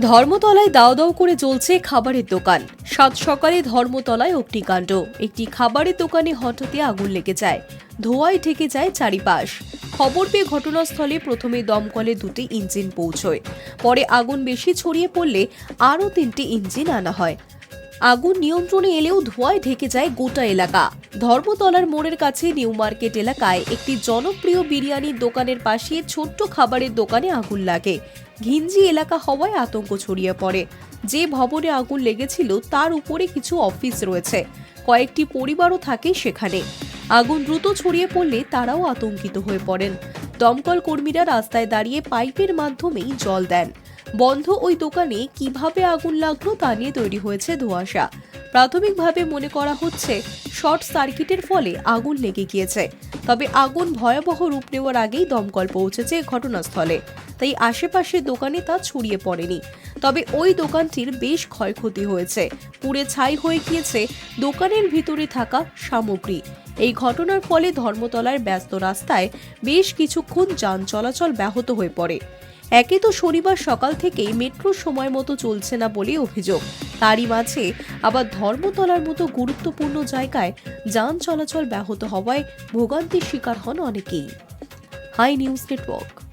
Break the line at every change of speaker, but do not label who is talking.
ধর্মতলায় দাও দাও করে জ্বলছে খাবারের দোকান। সাত সকালে ধর্মতলায় অগ্নিকাণ্ড। একটি খাবারের দোকানে হঠাৎই আগুন লেগে যায়। ধোঁয়ায় ঢেকে যায় চারিপাশ। খবর পেয়ে ঘটনাস্থলে প্রথমে দমকলে দুটি ইঞ্জিন পৌঁছয়। পরে আগুন বেশি ছড়িয়ে পড়লে আরও তিনটি ইঞ্জিন আনা হয়। আগুন নিয়ন্ত্রণে এলেও ধোঁয়ায় ঢেকে যায় গোটা এলাকা। ধর্মতলার মোড়ের কাছে নিউ মার্কেট এলাকায় একটি জনপ্রিয় বিরিয়ানির দোকানের পাশে ছোট্ট খাবারের দোকানে আগুন লাগে। ঘিঞ্জি এলাকা হওয়ায় আতঙ্ক ছড়িয়ে পড়ে। যে ভবনে আগুন লেগেছিল, তার উপরে কিছু অফিস রয়েছে। কয়েকটি পরিবারও থাকে সেখানে। আগুন দ্রুত ছড়িয়ে পড়লে তারাও আতঙ্কিত হয়ে পড়েন। দমকল কর্মীরা রাস্তায় দাঁড়িয়ে পাইপের মাধ্যমেই জল দেন। বন্ধ ওই দোকানে কীভাবে আগুন লাগল তা নিয়ে তৈরি হয়েছে ধোঁয়াশা। প্রাথমিকভাবে মনে করা হচ্ছে, শর্ট সার্কিটের ফলে আগুন লেগে গিয়েছে। তবে আগুন ভয়াবহ রূপ নেওয়ার আগেই দমকল পৌঁছেছে ঘটনাস্থলে। তাই আশেপাশের দোকানে তা ছড়িয়ে পড়েনি। তবে ওই দোকানটির বেশ ক্ষয়ক্ষতি হয়েছে। পুড়ে ছাই হয়ে গিয়েছে দোকানের ভিতরে থাকা সামগ্রী। এই ঘটনার ফলে ধর্মতলার ব্যস্ত রাস্তায় বেশ কিছুক্ষণ যান চলাচল ব্যাহত হয়ে পড়ে। একে তো শনিবার সকাল থেকেই মেট্রো সময় মতো চলছে না বলে অভিযোগ। তারই মাঝে আবার ধর্মতলার মতো গুরুত্বপূর্ণ জায়গায় যান চলাচল ব্যাহত হওয়ায় ভোগান্তির শিকার হন অনেকেই। High news network.